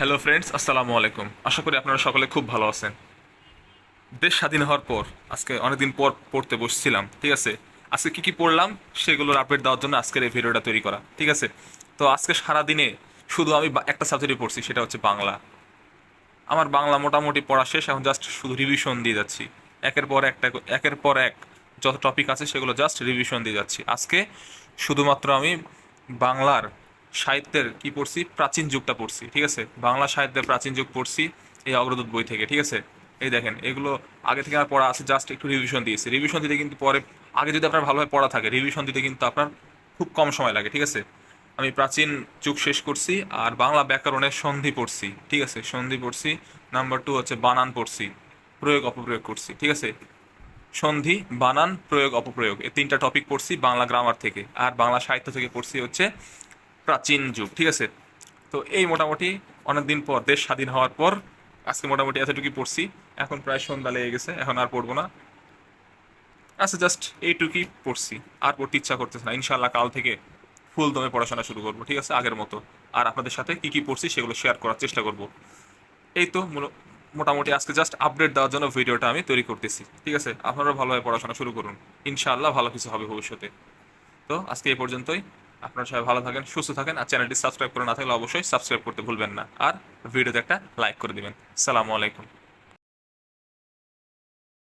Hello friends আসসালামু আলাইকুম। আশা করি আপনারা সকলে খুব ভালো আছেন। দেশ স্বাধীন হওয়ার পর, আজকে অনেকদিন পর পড়তে বসছিলাম, ঠিক আছে? আজকে কি কি পড়লাম, সেগুলোর আপডেট দেওয়ার জন্য আজকের এই ভিডিওটা তৈরি করা, ঠিক আছে? তো আজকে সারাদিনে শুধু আমি একটা সাবজেক্টই পড়ছি, সেটা হচ্ছে বাংলা। আমার বাংলা মোটামুটি পড়া শেষ, এখন জাস্ট শুধু রিভিশন দিয়ে যাচ্ছি। একের পর একটা একের পর এক যত টপিক আছে, সেগুলো জাস্ট রিভিশন দিয়ে যাচ্ছি। আজকে শুধুমাত্র আমি বাংলার সাহিত্যের কি পড়ছি? প্রাচীন যুগটা পড়ছি, ঠিক আছে? বাংলা সাহিত্যের প্রাচীন যুগ পড়ছি, এই অগ্রদূত বই থেকে, ঠিক আছে? এই দেখেন, এগুলো আগে থেকে আমার পড়া আছে জাস্ট একটু রিভিশন দিয়েছি। রিভিশন দিতে কিন্তু পরে, আগে যদি আপনার ভালোভাবে পড়া থাকে রিভিশন দিতে কিন্তু আপনার খুব কম সময় লাগে, ঠিক আছে? আমি প্রাচীন যুগ শেষ করছি, আর বাংলা ব্যাকরণের সন্ধি পড়ছি, ঠিক আছে? সন্ধি পড়ছি নাম্বার টু হচ্ছে বানান পড়ছি, প্রয়োগ অপপ্রয়োগ করছি, ঠিক আছে? সন্ধি, বানান, প্রয়োগ, অপপ্রয়োগ, এই তিনটা টপিক পড়ছি বাংলা গ্রামার থেকে, আর বাংলা সাহিত্য থেকে পড়ছি হচ্ছে প্রাচীন যুগ, ঠিক আছে? তো এই মোটামুটি অনেকদিন পর, দেশ স্বাধীন হওয়ার পর আজকে মোটামুটি এতটুকুই পড়ছি। এখন প্রায় সন্ধ্যা লেগে গেছে, এখন আর পড়ব না। আচ্ছা জাস্ট এইটুকুই পড়ছি, আর পড়তে ইচ্ছা করতেছে না। ইনশাল্লাহ কাল থেকে ফুল দমে পড়াশোনা শুরু করব, ঠিক আছে, আগের মতো। আর আপনাদের সাথে কি কি পড়ছি সেগুলো শেয়ার করার চেষ্টা করব। এই তো মোটামুটি আজকে জাস্ট আপডেট দেওয়ার জন্য ভিডিওটা আমি তৈরি করতেছি, ঠিক আছে? আপনারাও ভালোভাবে পড়াশোনা শুরু করুন। ইনশাআল্লাহ ভালো কিছু হবে ভবিষ্যতে। তো আজকে এই পর্যন্তই। আপনারা সবাই ভালো থাকেন, সুস্থ থাকেন, আর চ্যানেলটি সাবস্ক্রাইব করে না থাকলে অবশ্যই সাবস্ক্রাইব করতে ভুলবেন না। আর ভিডিওতে একটা লাইক করে দিবেন। সালামু আলাইকুম।